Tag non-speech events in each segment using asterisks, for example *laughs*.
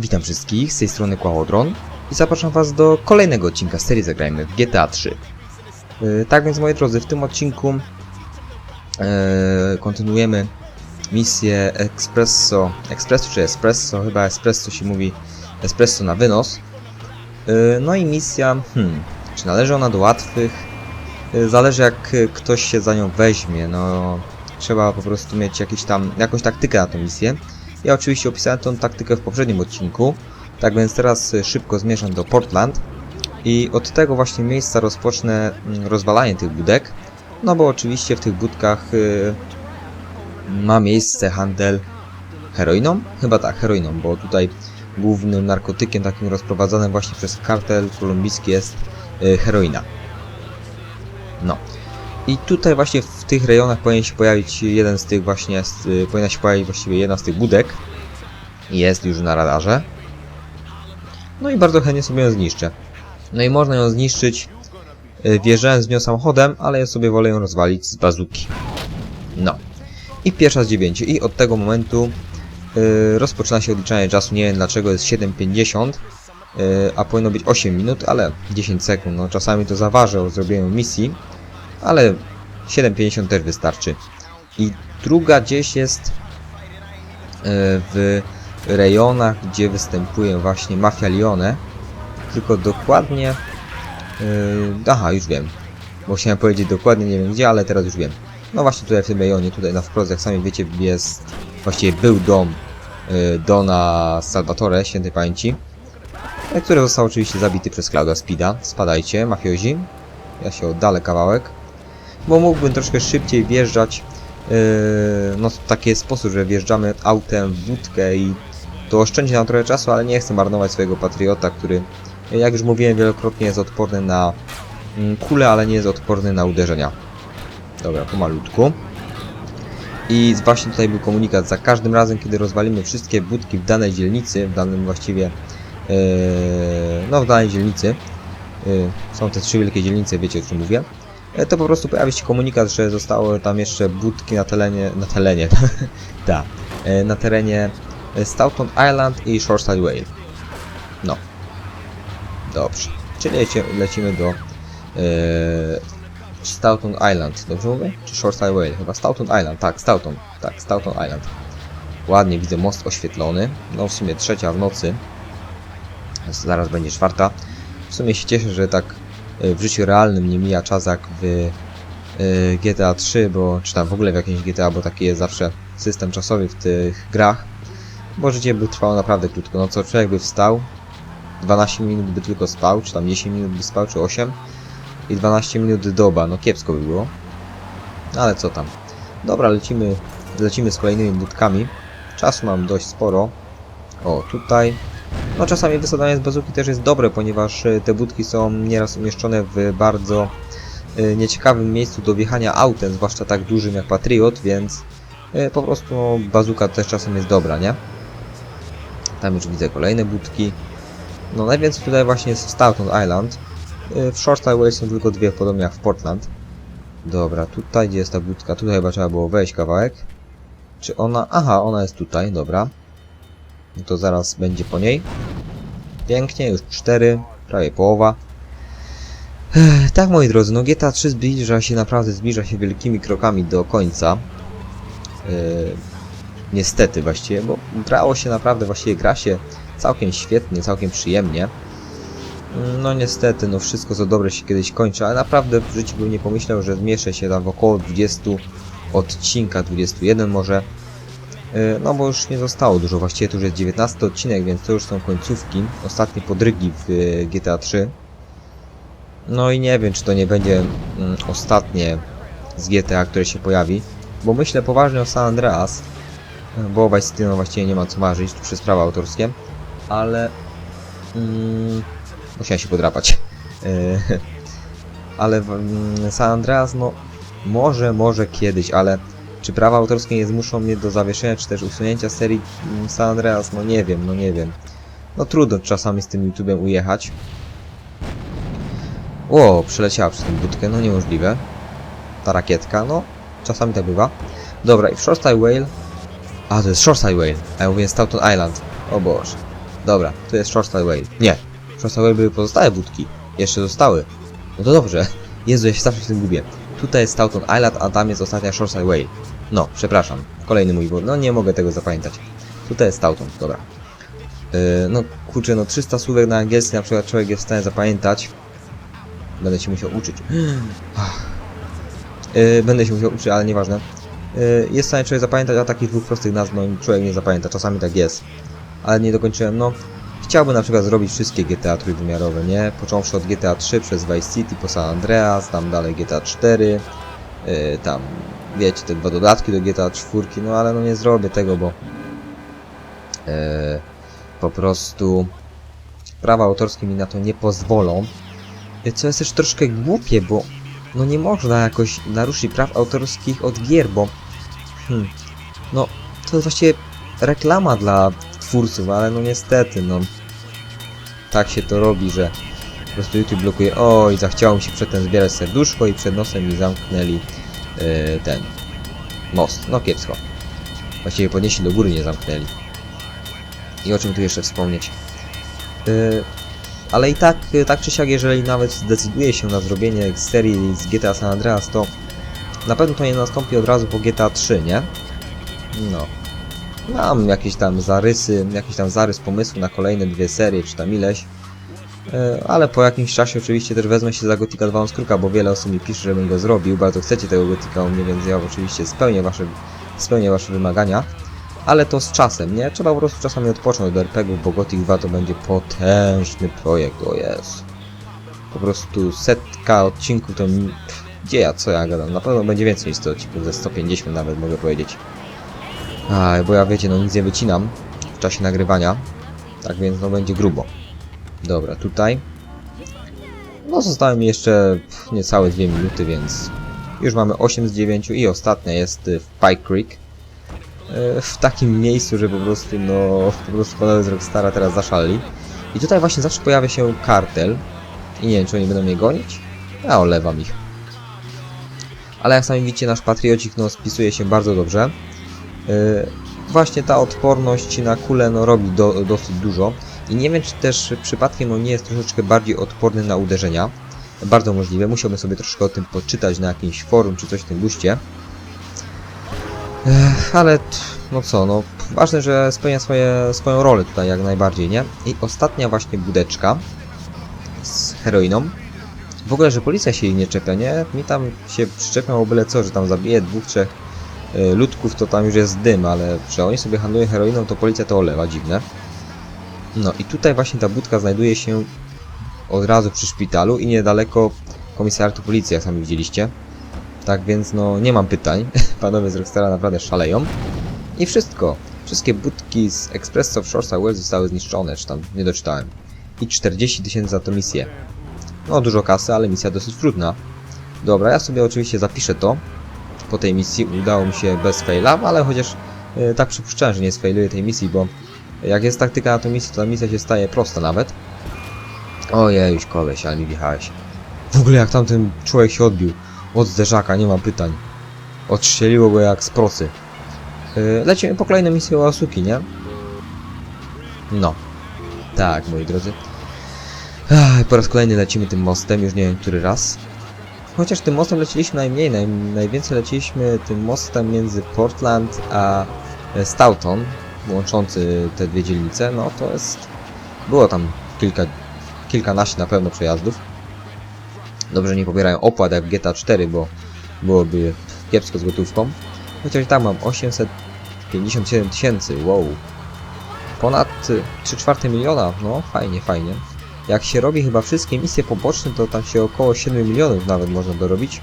Witam wszystkich, z tej strony Kłałodron i zapraszam was do kolejnego odcinka serii Zagrajmy w GTA 3. Yy, tak więc moi drodzy, w tym odcinku yy, kontynuujemy misję Espresso, Espresso czy Espresso, chyba Espresso się mówi, Espresso na wynos. Yy, no i misja, hmm, czy należy ona do łatwych? Yy, zależy jak ktoś się za nią weźmie, no trzeba po prostu mieć jakieś tam, jakąś taktykę na tę misję. Ja oczywiście opisałem tą taktykę w poprzednim odcinku, tak więc teraz y, szybko zmierzam do Portland i od tego właśnie miejsca rozpocznę mm, rozwalanie tych budek, no bo oczywiście w tych budkach y, ma miejsce handel heroiną? Chyba tak, heroiną, bo tutaj głównym narkotykiem takim rozprowadzanym właśnie przez kartel kolumbijski jest y, heroina. No. I tutaj właśnie w tych rejonach powinien się pojawić jeden z tych właśnie, z, y, powinna się pojawić właściwie jedna z tych budek. Jest już na radarze. No i bardzo chętnie sobie ją zniszczę. No i można ją zniszczyć y, wjeżdżając w nią samochodem, ale ja sobie wolę ją rozwalić z bazuki. No. I pierwsza z dziewięciu. I od tego momentu y, rozpoczyna się odliczanie czasu. Nie wiem dlaczego jest 7.50, y, a powinno być 8 minut, ale 10 sekund. No czasami to zaważę o zrobieniu misji ale 7,50 też wystarczy. I druga gdzieś jest e, w rejonach, gdzie występuje właśnie Mafia Lione, tylko dokładnie... e, Aha, już wiem. Bo chciałem powiedzieć dokładnie, nie wiem gdzie, ale teraz już wiem. No właśnie tutaj w tym rejonie, tutaj na wprost, jak sami wiecie, jest... Właściwie był dom e, Dona Salvatore, świętej pamięci, który został oczywiście zabity przez Claudia Spida. Spadajcie, mafiozi. Ja się oddalę kawałek bo mógłbym troszkę szybciej wjeżdżać yy, no taki sposób, że wjeżdżamy autem w budkę i to oszczędzi nam trochę czasu, ale nie chcę marnować swojego patriota, który jak już mówiłem wielokrotnie jest odporny na mm, kule, ale nie jest odporny na uderzenia. Dobra, pomalutku. I właśnie tutaj był komunikat, za każdym razem kiedy rozwalimy wszystkie budki w danej dzielnicy, w danym właściwie yy, no w danej dzielnicy yy, są te trzy wielkie dzielnice, wiecie o czym mówię to po prostu pojawi się komunikat, że zostały tam jeszcze budki na terenie, na terenie, *laughs* da, e, na terenie Stoughton Island i Shoreside Whale. No. Dobrze. Czyli leci, lecimy do e, Stoughton Island, dobrze mówię? Czy Shoreside Whale? Chyba Stoughton Island, tak, Stoughton, tak, Stoughton Island. Ładnie widzę most oświetlony, no w sumie trzecia w nocy, zaraz będzie czwarta. W sumie się cieszę, że tak w życiu realnym nie mija czas jak w y, GTA 3, bo czy tam w ogóle w jakimś GTA, bo taki jest zawsze system czasowy w tych grach, bo życie by trwało naprawdę krótko. No co człowiek by wstał, 12 minut by tylko spał, czy tam 10 minut by spał, czy 8 i 12 minut doba, no kiepsko by było. No ale co tam. Dobra, lecimy, lecimy z kolejnymi budkami. Czasu mam dość sporo. O, tutaj no czasami wysadzanie z bazuki też jest dobre, ponieważ e, te budki są nieraz umieszczone w bardzo e, nieciekawym miejscu do wjechania autem, zwłaszcza tak dużym jak Patriot, więc e, po prostu no, bazuka też czasem jest dobra, nie? Tam już widzę kolejne budki. No najwięcej tutaj właśnie jest w Stoughton Island. W Shortside Way są tylko dwie, podobnie jak w Portland. Dobra, tutaj gdzie jest ta budka? Tutaj chyba trzeba było wejść kawałek. Czy ona... Aha, ona jest tutaj, dobra. To zaraz będzie po niej. Pięknie, już 4, prawie połowa. Tak moi drodzy, no GTA 3 zbliża się, naprawdę zbliża się wielkimi krokami do końca. Yy, niestety właściwie, bo grało się naprawdę, właściwie gra się całkiem świetnie, całkiem przyjemnie. No niestety, no wszystko co dobre się kiedyś kończy, ale naprawdę w życiu bym nie pomyślał, że zmieszczę się tam w około 20 odcinka, 21 może. E, no bo już nie zostało dużo, właściwie to już jest 19 odcinek, więc to już są końcówki, ostatnie podrygi w e, GTA 3. No i nie wiem, czy to nie będzie mm, ostatnie z GTA, które się pojawi, bo myślę poważnie o San Andreas, e, bo Vice City no właściwie nie ma co marzyć, tu przez prawa autorskie, ale mm, musiałem się podrapać. *laughs* ale mm, San Andreas, no może, może kiedyś, ale czy prawa autorskie nie zmuszą mnie do zawieszenia, czy też usunięcia serii San Andreas? No nie wiem, no nie wiem. No trudno czasami z tym YouTube'em ujechać. O, przeleciała przez tę budkę, no niemożliwe. Ta rakietka, no czasami tak bywa. Dobra, i w Shoreside Whale... A, to jest Shoreside Whale, a ja mówię Stoughton Island. O Boże. Dobra, tu jest Shortstyle Whale. Nie, Shortstyle Whale były pozostałe budki. Jeszcze zostały. No to dobrze. *laughs* Jezu, ja się zawsze w tym gubię. Tutaj jest Stoughton Island, a tam jest ostatnia Shortstyle Whale. No, przepraszam. Kolejny mój błąd. No nie mogę tego zapamiętać. Tutaj jest Stoughton, dobra. Yy, no kurczę, no 300 słówek na angielski na przykład człowiek jest w stanie zapamiętać. Będę się musiał uczyć. *sighs* Yy, będę się musiał uczyć, ale nieważne. Yy, jest w stanie człowiek zapamiętać, a takich dwóch prostych nazw no, człowiek nie zapamięta. Czasami tak jest. Ale nie dokończyłem, no. Chciałbym na przykład zrobić wszystkie GTA trójwymiarowe, nie? Począwszy od GTA 3 przez Vice City po San Andreas, tam dalej GTA 4, yy, tam wiecie, te dwa dodatki do GTA 4, no ale no nie zrobię tego, bo yy, po prostu prawa autorskie mi na to nie pozwolą. Yy, Co jest też troszkę głupie, bo no nie można jakoś naruszyć praw autorskich od gier, bo hmm, no to jest właściwie reklama dla twórców, ale no niestety, no tak się to robi, że po prostu YouTube blokuje, oj, zachciało mi się przedtem zbierać serduszko i przed nosem mi zamknęli yy, ten most, no kiepsko. Właściwie podnieśli do góry, nie zamknęli. I o czym tu jeszcze wspomnieć? Yy, ale i tak, yy, tak czy siak, jeżeli nawet zdecyduje się na zrobienie serii z GTA San Andreas, to na pewno to nie nastąpi od razu po GTA 3, nie? No. Mam jakieś tam zarysy, jakiś tam zarys pomysłu na kolejne dwie serie, czy tam ileś. E, Ale po jakimś czasie oczywiście też wezmę się za Gothica 2 Skruka, bo wiele osób mi pisze, żebym go zrobił. Bardzo chcecie tego Gothica u mnie, więc ja oczywiście spełnię wasze, spełnię wasze wymagania. Ale to z czasem, nie? Trzeba po prostu czasami odpocząć od RPG-ów, bo Gothic 2 to będzie potężny projekt, o jest. Po prostu setka odcinków to... Gdzie ja, co ja gadam? Na pewno będzie więcej niż 100 odcinków, ze 150 nawet mogę powiedzieć. A, bo ja wiecie, no nic nie wycinam w czasie nagrywania. Tak więc no będzie grubo. Dobra, tutaj. No zostały mi jeszcze niecałe 2 minuty, więc już mamy 8 z 9 i ostatnia jest y, w Pike Creek. Y, W takim miejscu, że po prostu no, po prostu panowie z Rockstara teraz zaszaleli. I tutaj właśnie zawsze pojawia się kartel. I nie wiem, czy oni będą mnie gonić? Ja olewam ich. Ale jak sami widzicie, nasz patriocik no, spisuje się bardzo dobrze. Właśnie ta odporność na kulę no, robi do, dosyć dużo. I nie wiem, czy też przypadkiem on nie jest troszeczkę bardziej odporny na uderzenia. Bardzo możliwe. Musiałbym sobie troszkę o tym poczytać na jakimś forum czy coś w tym guście. Ech, ale no co, no ważne, że spełnia swoje, swoją rolę tutaj jak najbardziej, nie? I ostatnia właśnie budeczka z heroiną. W ogóle, że policja się jej nie czepia, nie? Mi tam się przyczepią o byle co, że tam zabije dwóch, trzech ludków, to tam już jest dym, ale że oni sobie handlują heroiną, to policja to olewa, dziwne. No i tutaj właśnie ta budka znajduje się od razu przy szpitalu i niedaleko komisariatu policji, jak sami widzieliście. Tak więc no nie mam pytań. *laughs* Panowie z Rockstara naprawdę szaleją. I wszystko. Wszystkie budki z Expresso w Shoresa Wells zostały zniszczone, czy tam nie doczytałem. I 40 tysięcy za tą misję. No dużo kasy, ale misja dosyć trudna. Dobra, ja sobie oczywiście zapiszę to. Po tej misji udało mi się bez faila, ale chociaż e, tak przypuszczałem, że nie sfailuję tej misji, bo jak jest taktyka na tą misję, to ta misja się staje prosta nawet. Ojej, już koleś, ale mi wjechałeś. W ogóle jak tamten człowiek się odbił od zderzaka, nie mam pytań. Odstrzeliło go jak z procy. Yy, lecimy po kolejną misję o Asuki, nie? No. Tak, moi drodzy. Po raz kolejny lecimy tym mostem, już nie wiem który raz. Chociaż tym mostem leciliśmy najmniej, naj, najwięcej leciliśmy tym mostem między Portland a e, Stoughton, łączący te dwie dzielnice, no to jest... Było tam kilka, kilkanaście na pewno przejazdów. Dobrze nie pobierają opłat jak GTA 4, bo byłoby kiepsko z gotówką. Chociaż i tak mam 857 tysięcy, wow. Ponad y, 3 czwarte miliona, no fajnie, fajnie. Jak się robi chyba wszystkie misje poboczne, to tam się około 7 milionów nawet można dorobić.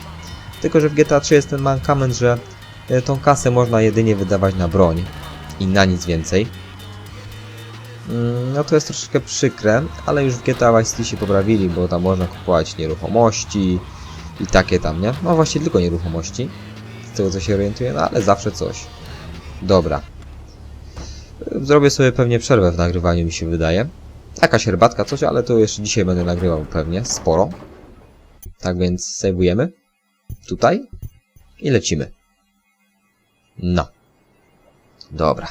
Tylko, że w GTA 3 jest ten mankament, że y, tą kasę można jedynie wydawać na broń i na nic więcej. Mm, No to jest troszeczkę przykre, ale już w GTA Vice City się poprawili, bo tam można kupować nieruchomości i takie tam, nie? No właściwie tylko nieruchomości, z tego co się orientuję, no ale zawsze coś. Dobra. Zrobię sobie pewnie przerwę w nagrywaniu, mi się wydaje. Jakaś herbatka, coś, ale to jeszcze dzisiaj będę nagrywał pewnie, sporo. Tak więc sejwujemy. Tutaj. I lecimy. No. Dobra.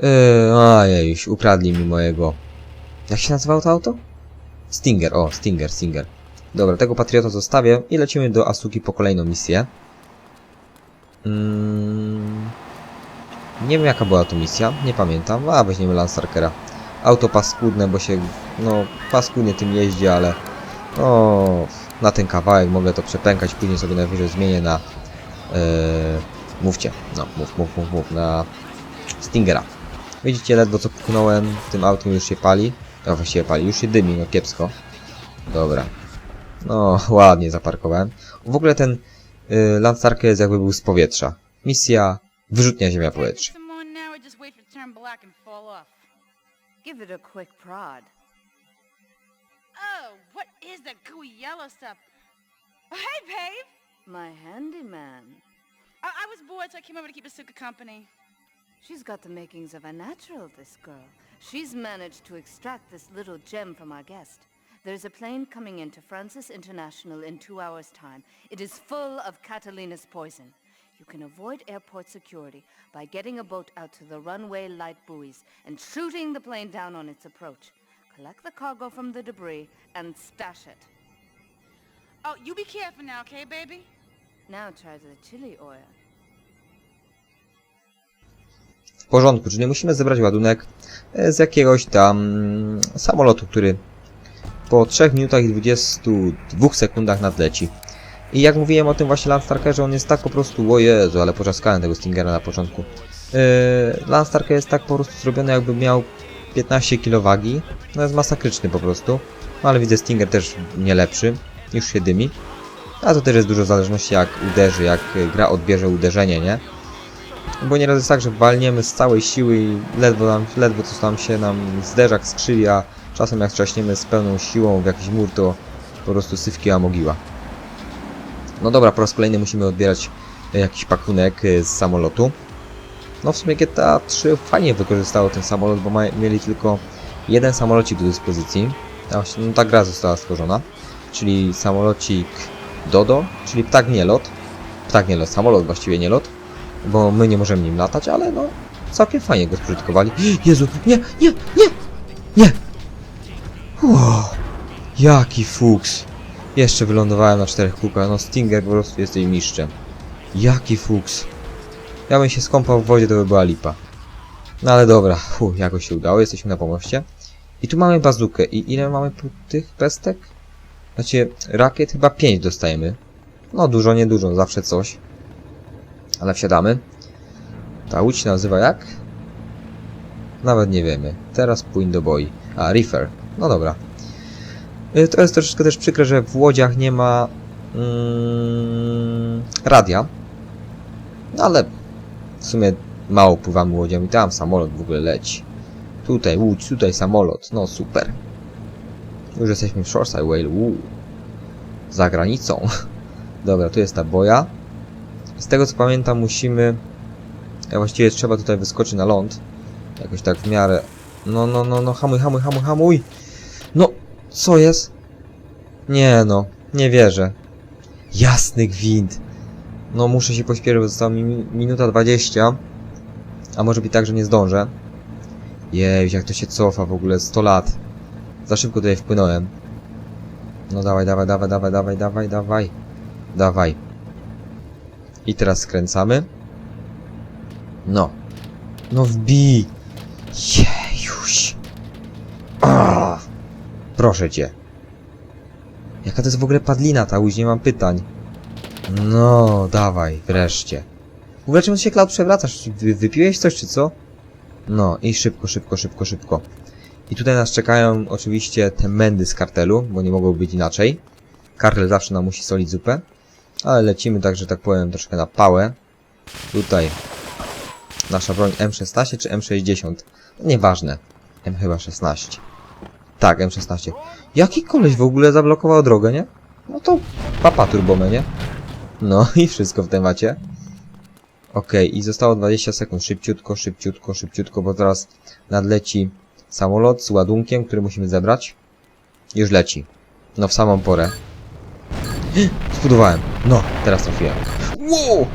Yy, ajejuś, ukradli mi mojego... Jak się nazywało to auto? Stinger, o, Stinger, Stinger. Dobra, tego patriota zostawię i lecimy do Asuki po kolejną misję. Mm, nie wiem jaka była to misja, nie pamiętam. A, weźmiemy Landstarkera. Auto paskudne, bo się, no, paskudnie tym jeździ, ale... No, na ten kawałek mogę to przepękać, później sobie najwyżej zmienię na... Yy, mówcie, no, mów, mów, mów, mów, na Stingera. Widzicie, ledwo co pchnąłem, tym autem już się pali. No właściwie pali, już się dymi, no kiepsko. Dobra. No, *laughs* ładnie zaparkowałem. W ogóle ten y, Landstarker jest jakby był z powietrza. Misja wyrzutnia ziemia powietrze. Give it a quick prod. Oh, what is that gooey yellow stuff? Oh, hey, babe! My handyman. I, I was bored, so I came over to keep Asuka company. She's got the makings of a natural, this girl. She's managed to extract this little gem from our guest. There's a plane coming into Francis International in two hours' time. It is full of Catalina's poison. You can avoid airport security by getting a boat out to the runway light buoys and shooting the plane down on its approach. Collect the cargo from the debris and stash it. Oh, you be careful now, okay, baby? Now try the chili oil. W porządku, czyli musimy zebrać ładunek e, z jakiegoś tam mm, samolotu, który po 3 minutach i 22 sekundach nadleci. I jak mówiłem o tym właśnie Landstarkerze, on jest tak po prostu, o Jezu, ale poczaskałem tego Stingera na początku. Yy, Landstarker jest tak po prostu zrobiony, jakby miał 15 kg wagi. No jest masakryczny po prostu. No, ale widzę Stinger też nie lepszy. Już się dymi. A to też jest dużo zależności jak uderzy, jak gra odbierze uderzenie, nie? Bo nieraz jest tak, że walniemy z całej siły i ledwo, nam, ledwo co tam się nam zderzak skrzywi, a czasem jak trzaśniemy z pełną siłą w jakiś mur, to po prostu syfki a mogiła. No dobra, po raz kolejny musimy odbierać e, jakiś pakunek e, z samolotu. No w sumie GTA 3 fajnie wykorzystało ten samolot, bo mieli tylko jeden samolocik do dyspozycji. No ta gra została stworzona. Czyli samolocik Dodo, czyli ptak nielot. Ptak nielot, samolot właściwie nielot. Bo my nie możemy nim latać, ale no całkiem fajnie go spożytkowali. *gasps* Jezu, nie, nie, nie, nie! Wow, jaki fuks. Jeszcze wylądowałem na czterech kółkach. No Stinger po prostu jesteś mistrzem. Jaki fuks. Ja bym się skąpał w wodzie, to by była lipa. No ale dobra, Fu, jakoś się udało, jesteśmy na pomoście. I tu mamy bazukę. I ile mamy tych pestek? Znaczy, rakiet chyba 5 dostajemy. No dużo, nie dużo, zawsze coś. Ale wsiadamy. Ta łódź nazywa jak? Nawet nie wiemy. Teraz płyń do boi. A, reefer. No dobra. Y, To jest troszeczkę też przykre, że w łodziach nie ma mm, radia. No ale w sumie mało pływamy łodzią i tam samolot w ogóle leci. Tutaj łódź, tutaj samolot. No super. Już jesteśmy w Shoreside Whale. Uuu. Za granicą. *laughs* Dobra, tu jest ta boja. Z tego co pamiętam musimy... Ja właściwie trzeba tutaj wyskoczyć na ląd. Jakoś tak w miarę... No, no, no, no, hamuj, hamuj, hamuj, hamuj! Co jest? Nie no, nie wierzę. Jasny gwint. No muszę się pośpieszyć, bo została mi mi- minuta 20. A może być tak, że nie zdążę. Jej, jak to się cofa w ogóle, 100 lat. Za szybko tutaj wpłynąłem. No dawaj, dawaj, dawaj, dawaj, dawaj, dawaj, dawaj. Dawaj. I teraz skręcamy. No. No wbij. Proszę cię. Jaka to jest w ogóle padlina ta łódź, nie mam pytań. No, dawaj, wreszcie. W ogóle ty się Cloud przewracasz? Wy, wypiłeś coś czy co? No i szybko, szybko, szybko, szybko. I tutaj nas czekają oczywiście te mędy z kartelu, bo nie mogło być inaczej. Kartel zawsze nam musi solić zupę. Ale lecimy tak, że tak powiem, troszkę na pałę. Tutaj nasza broń M16 czy M60? No, nieważne. M chyba 16. Tak, M16. Jaki koleś w ogóle zablokował drogę, nie? No to papa turbome, nie? No *laughs* i wszystko w temacie. Okej, i zostało 20 sekund. Szybciutko, szybciutko, szybciutko, bo zaraz nadleci samolot z ładunkiem, który musimy zebrać. Już leci. No w samą porę. *gasps* Zbudowałem. No, teraz trafiłem. Wow!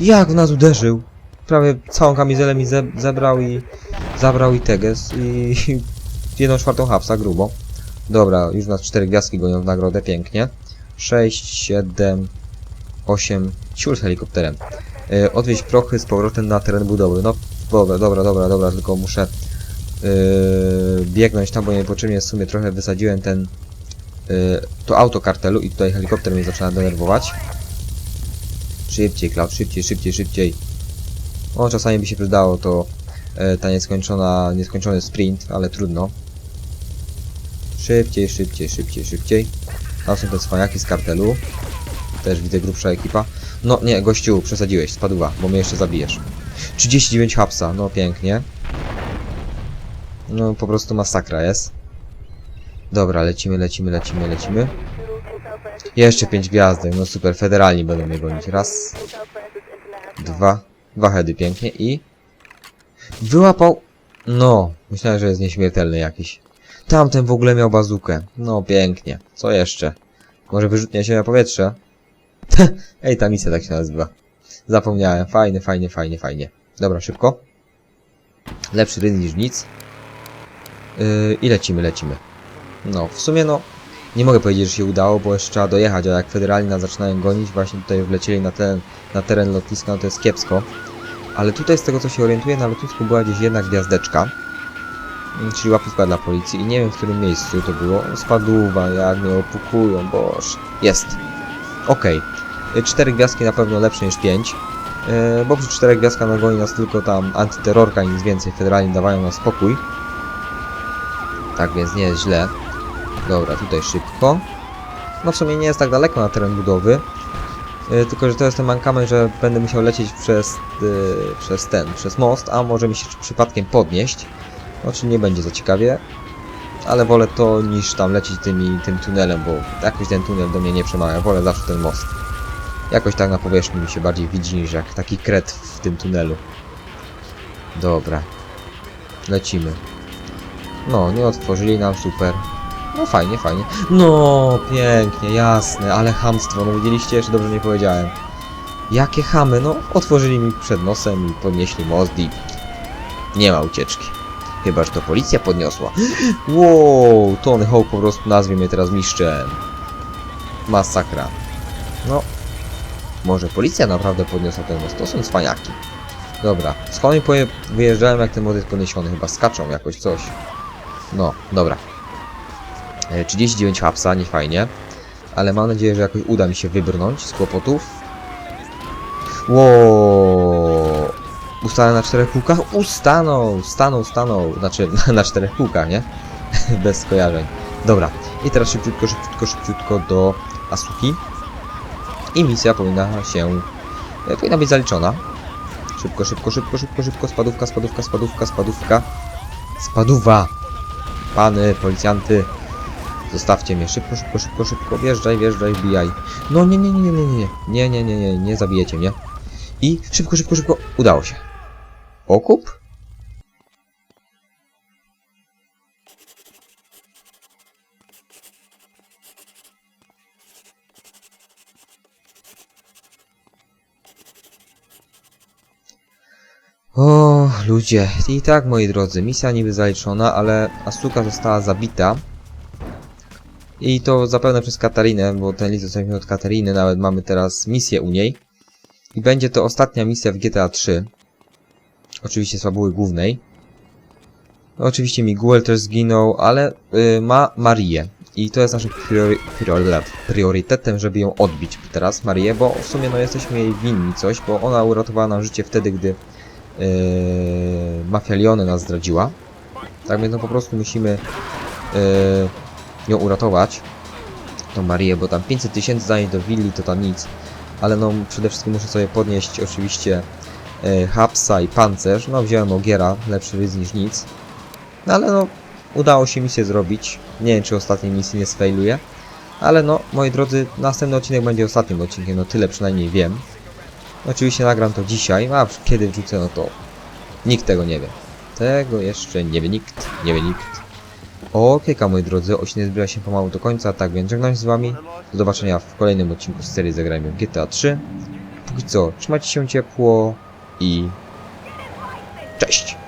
Jak w nas uderzył! Prawie całą kamizelę mi ze zebrał i... Zabrał i Teges i jedną czwartą hapsa, grubo. Dobra, już nas cztery gwiazdki gonią w nagrodę, pięknie. 6, 7, 8, ciul z helikopterem. Yy, odwieźć prochy z powrotem na teren budowy. No, dobra, dobra, dobra, dobra, tylko muszę yy, biegnąć tam, bo niepotrzebnie w sumie trochę wysadziłem ten yy, to auto kartelu i tutaj helikopter mnie zaczyna denerwować. Szybciej, Cloud, szybciej, szybciej, szybciej. O, czasami by się przydało to e, ta nieskończona, nieskończony sprint, ale trudno. Szybciej, szybciej, szybciej, szybciej. Tam są te cwaniaki z kartelu. Też widzę grubsza ekipa. No nie, gościu, przesadziłeś, spadła, bo mnie jeszcze zabijesz. 39 hapsa, no pięknie. No po prostu masakra jest. Dobra, lecimy, lecimy, lecimy, lecimy. Jeszcze 5 gwiazdek, no super, federalni będą mnie gonić. Raz, dwa, dwa heady pięknie i... Wyłapał... No, myślałem, że jest nieśmiertelny jakiś. Tamten w ogóle miał bazukę. No, pięknie. Co jeszcze? Może wyrzutnia się na powietrze? *laughs* Ej, ta misja tak się nazywa. Zapomniałem. Fajnie, fajnie, fajnie, fajnie. Dobra, szybko. Lepszy ryn niż nic. Yy, I lecimy, lecimy. No, w sumie no... Nie mogę powiedzieć, że się udało, bo jeszcze trzeba dojechać, a jak federalni nas zaczynają gonić, właśnie tutaj wlecieli na teren, na teren lotniska, no to jest kiepsko. Ale tutaj z tego co się orientuję, na lotnisku była gdzieś jedna gwiazdeczka. Czyli łapówka dla policji i nie wiem w którym miejscu to było. Spadłuwa, jak mnie opukują, boż. Jest. Okej. Y, Cztery gwiazdki na pewno lepsze niż pięć. Yy, bo przy czterech gwiazdkach no nas tylko tam antyterrorka i nic więcej. Federalni dawają nam spokój. Tak więc nie jest źle. Dobra, tutaj szybko. No w sumie nie jest tak daleko na teren budowy. Yy, tylko, że to jest ten mankament, że będę musiał lecieć przez, yy, przez ten, przez most, a może mi się przypadkiem podnieść. Czyli nie będzie za ciekawie. Ale wolę to niż tam lecieć tymi, tym tunelem, bo jakoś ten tunel do mnie nie przemawia. Wolę zawsze ten most. Jakoś tak na powierzchni mi się bardziej widzi niż jak taki kret w tym tunelu. Dobra. Lecimy. No, nie otworzyli nam, super. No fajnie, fajnie. No, pięknie, jasne, ale hamstwo, no widzieliście, jeszcze dobrze nie powiedziałem. Jakie chamy, no, otworzyli mi przed nosem i podnieśli most i... Nie ma ucieczki. Chyba, że to policja podniosła. Wow, Tony Hawk po prostu nazwie mnie teraz mistrzem. Masakra. No, może policja naprawdę podniosła ten most, to są cwaniaki. Dobra, mi powie, wyjeżdżałem jak ten most jest podniesiony, chyba skaczą jakoś coś. No, dobra. E, 39 hapsa, nie fajnie. Ale mam nadzieję, że jakoś uda mi się wybrnąć z kłopotów. Ło! Ustanę na czterech kółkach? Ustanął! Stanął, stanął. Znaczy, *laughs* na czterech kółkach, nie? *laughs* Bez skojarzeń. Dobra. I teraz szybciutko, szybciutko, szybciutko do Asuki. I misja powinna się... e, Powinna być zaliczona. Szybko, szybko, szybko, szybko, szybko. Spadówka, spadówka, spadówka, spadówka. Spaduwa! Pany, policjanty. Zostawcie mnie. Szybko, szybko, szybko, szybko. Wjeżdżaj, wjeżdżaj, wbijaj. No nie, nie, nie, nie, nie, nie. Nie, nie, nie, nie, nie zabijecie mnie. I szybko, szybko, szybko. Udało się. Okup? O, ludzie. I tak, moi drodzy, misja niby zaliczona, ale Asuka została zabita. I to zapewne przez Katarinę, bo ten list dostaliśmy od Katariny, nawet mamy teraz misję u niej. I będzie to ostatnia misja w GTA 3. Oczywiście z fabuły głównej. Oczywiście Miguel też zginął, ale y, ma Marię. I to jest naszym priori priori priorytetem, żeby ją odbić teraz, Marię, bo w sumie no jesteśmy jej winni coś, bo ona uratowała nam życie wtedy, gdy yy, Mafia Leone nas zdradziła. Tak więc no po prostu musimy yy, ją uratować. Tą Marię, bo tam 500 tysięcy zanieść do willi to tam nic. Ale no przede wszystkim muszę sobie podnieść oczywiście hapsa i pancerz. No wziąłem ogiera, lepszy ryz niż nic. No ale no udało się misję zrobić. Nie wiem czy ostatniej misji nie sfailuję. Ale no, moi drodzy, następny odcinek będzie ostatnim odcinkiem, no tyle przynajmniej wiem. Oczywiście nagram to dzisiaj, a kiedy wrzucę, no to nikt tego nie wie. Tego jeszcze nie wie nikt, nie wie nikt. Okejka, moi drodzy, odcinek zbliża się pomału do końca, tak więc żegnam się z wami. Do zobaczenia w kolejnym odcinku z serii Zagrajmy w GTA 3. Póki co, trzymajcie się ciepło i... Cześć!